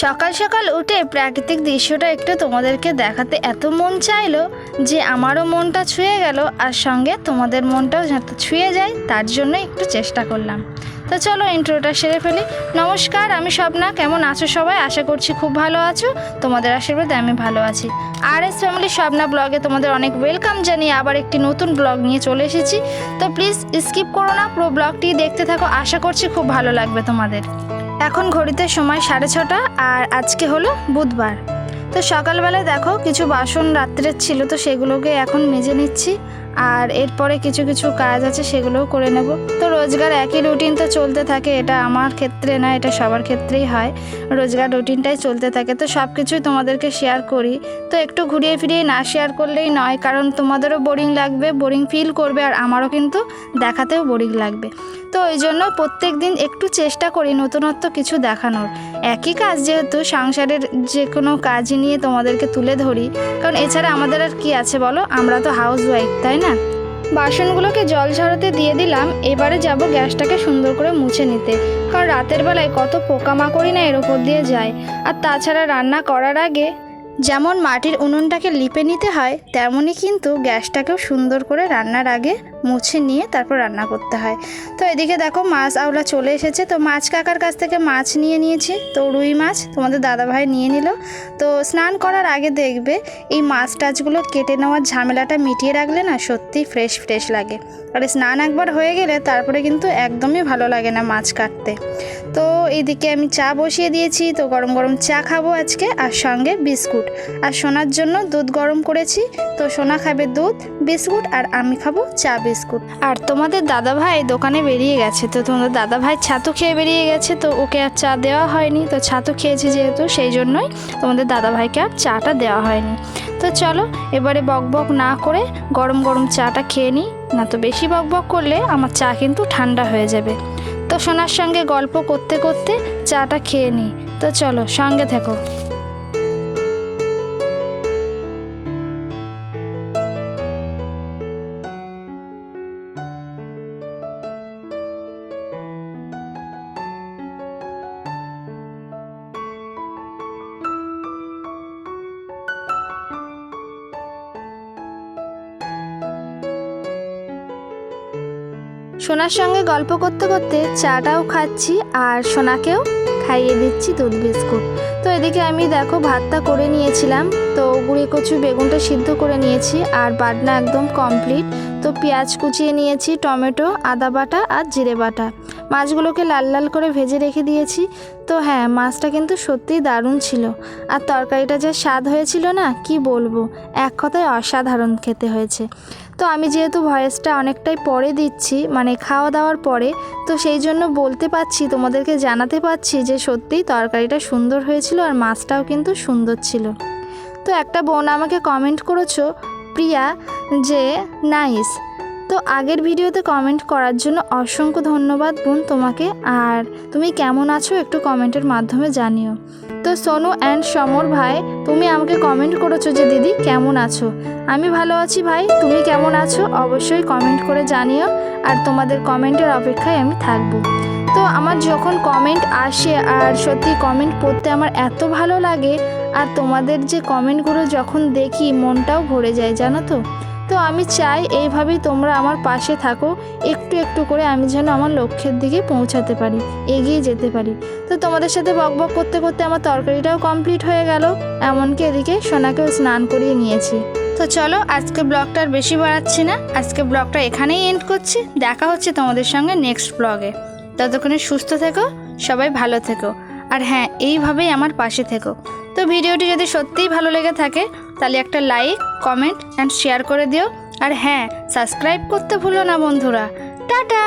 সকাল সকাল উঠে প্রাকৃতিক দৃশ্যটা একটু তোমাদেরকে দেখাতে এত মন চাইলো যে আমারও মনটা ছুঁয়ে গেল আর সঙ্গে তোমাদের মনটাও যাতে ছুঁয়ে যায়, তার জন্য একটু চেষ্টা করলাম। তো চলো ইন্ট্রোটা সেরে ফেলি। নমস্কার, আমি স্বপ্না। কেমন আছো সবাই? আশা করছি খুব ভালো আছো। তোমাদের আশীর্বাদে আমি ভালো আছি। আর এস ফ্যামিলি স্বপ্না ব্লগে তোমাদের অনেক ওয়েলকাম জানিয়ে আবার একটি নতুন ব্লগ নিয়ে চলে এসেছি। তো প্লিজ স্কিপ করো না, পুরো ব্লগটি দেখতে থাকো। আশা করছি খুব ভালো লাগবে তোমাদের। এখন ঘড়িতে সময় সাড়ে ছটা আর আজকে হলো বুধবার। তো সকালবেলায় দেখো কিছু বাসন রাত্রের ছিল, তো সেগুলোকে এখন মেজে নিচ্ছি আর এরপরে কিছু কিছু কাজ আছে সেগুলোও করে নেব। তো রোজগার একই রুটিন তো চলতে থাকে, এটা আমার ক্ষেত্রে না, এটা সবার ক্ষেত্রেই হয়। রোজগার রুটিনটাই চলতে থাকে। তো সব কিছুই তোমাদেরকে শেয়ার করি। তো একটু ঘুরিয়ে ফিরিয়ে না শেয়ার করলেই নয়, কারণ তোমাদেরও বোরিং লাগবে বোরিং ফিল করবে আর আমারও কিন্তু দেখাতেও বোরিং লাগবে। তো ওই জন্য প্রত্যেক দিন একটু চেষ্টা করি নতুনত্ব কিছু দেখানোর। একই কাজ যেহেতু সংসারের যে কোনো কাজই নিয়ে তোমাদেরকে তুলে ধরি, কারণ এছাড়া আমাদের আর কি আছে বলো? আমরা তো হাউস ওয়াইফ তাই না? বাসনগুলোকে জল ঝরাতে দিয়ে দিলাম, এবারে যাব গ্যাসটাকে সুন্দর করে মুছে নিতে, কারণ রাতের বেলায় কত পোকামাকড়ি না এর ওপর দিয়ে যায়। আর তাছাড়া রান্না করার আগে যেমন মাটির উনুনটাকে লিপে নিতে হয় তেমনই কিন্তু গ্যাসটাকেও সুন্দর করে রান্নার আগে মুছে নিয়ে তারপর রান্না করতে হয়। তো এদিকে দেখো মাছ আওলা চলে এসেছে। তো মাছ কাকার কাছ থেকে মাছ নিয়ে নিয়েছি। তো রুই মাছ তোমাদের দাদাভাই নিয়ে নিল। তো স্নান করার আগে দেখবে এই মাছ টাছগুলো কেটে নেওয়ার ঝামেলাটা মিটিয়ে রাখলে না সত্যিই ফ্রেশ ফ্রেশ লাগে। আর স্নান একবার হয়ে গেলে তারপরে কিন্তু একদমই ভালো লাগে না মাছ কাটতে। তো এদিকে আমি চা বসিয়ে দিয়েছি। তো গরম গরম চা খাব আজকে। আর সঙ্গে বিস্কুট। আর সোনার জন্য দুধ গরম করেছি। তো সোনা খাবে দুধ, বিস্কুট আর আমি খাব চা বিস্কুট। আর তোমাদের দাদা ভাই দোকানে বেরিয়ে গেছে। তো তোমাদের দাদা ভাই ছাতু খেয়ে বেরিয়ে গেছে। তো ওকে আর চা দেওয়া হয়নি। তো ছাতু খেয়েছি যেহেতু, সেই জন্যই তোমাদের দাদা ভাইকে আর চাটা দেওয়া হয়নি। তো চলো, এবারে বক বক না করে গরম গরম চাটা খেয়ে নিই। না তো বেশি বক বক করলে আমার চা কিন্তু ঠান্ডা হয়ে যাবে। তো সোনার সঙ্গে গল্প করতে করতে চাটা খেয়ে নিই। তো চলো, সঙ্গে থেকো। সোনার সঙ্গে গল্প করতে করতে চাটাও খাচ্ছি আর সোনাকেও খাইয়ে দিচ্ছি দুধ বিস্কুট। তো এদিকে আমি দেখো, ভাতটা করে নিয়েছিলাম। তো গুঁড়ি কচু বেগুনটা সিদ্ধ করে নিয়েছি আর বাটনা একদম কমপ্লিট তো পেঁয়াজ কুচিয়ে নিয়েছি, টমেটো, আদা বাটা আর জিরে বাটা। মাছগুলোকে লাল লাল করে ভেজে রেখে দিয়েছি। তো হ্যাঁ মাছটা কিন্তু সত্যিই দারুণ ছিল। আর তরকারিটা যে স্বাদ হয়েছিল না, কি বলব? এক কথায় অসাধারণ খেতে হয়েছে। তো আমি যেহেতু ভয়েসটা অনেকটাই পরে দিচ্ছি মানে খাওয়া দাওয়ার পরে, তো সেই জন্য বলতে পারছি, তোমাদেরকে জানাতে পারছি যে সত্যিই তরকারিটা সুন্দর হয়েছিল আর মাছটাও কিন্তু সুন্দর ছিল। তো একটা বোন আমাকে কমেন্ট করেছ, প্রিয়া, যে নাইস তো আগের ভিডিওতে কমেন্ট করার জন্য অসংখ্য ধন্যবাদ বোন তোমাকে, আর তুমি কেমন আছো একটু কমেন্টের মাধ্যমে জানিও। তো সোনু অ্যান্ড সমর ভাই, তুমি আমাকে কমেন্ট করেছ যে, দিদি, কেমন আছো? আমি ভালো আছি ভাই, তুমি কেমন আছো? অবশ্যই কমেন্ট করে জানিও, আর তোমাদের কমেন্টের অপেক্ষায় আমি থাকব। তো আমার যখন কমেন্ট আসে, আর সত্যি কমেন্ট পড়তে আমার এত ভালো লাগে আর তোমাদের যে কমেন্টগুলো যখন দেখি, মনটাও ভরে যায়, জানো তো? তো আমি চাই এইভাবেই তোমরা আমার পাশে থাকো, একটু একটু করে আমি যেন আমার লক্ষ্যের দিকে পৌঁছাতে পারি, এগিয়ে যেতে পারি। তো তোমাদের সাথে বক বক করতে করতে আমার তরকারিটাও কমপ্লিট হয়ে গেল, এমনকি এদিকে সোনাকেও স্নান করিয়ে নিয়েছি। তো চলো, আজকে ব্লগটা আর বেশি বাড়াচ্ছি না, আজকে ব্লগটা এখানেই এন্ড করছি, দেখা হচ্ছে তোমাদের সঙ্গে নেক্সট ব্লগে ততক্ষণে সুস্থ থেকো, সবাই ভালো থেকো, আর হ্যাঁ এইভাবেই আমার পাশে থেকো। তো ভিডিওটি যদি সত্যিই ভালো লেগে থাকে, তাহলে একটা লাইক কমেন্ট অ্যান্ড শেয়ার করে দিও। আর হ্যাঁ সাবস্ক্রাইব করতে ভুলো না বন্ধুরা। টাটা!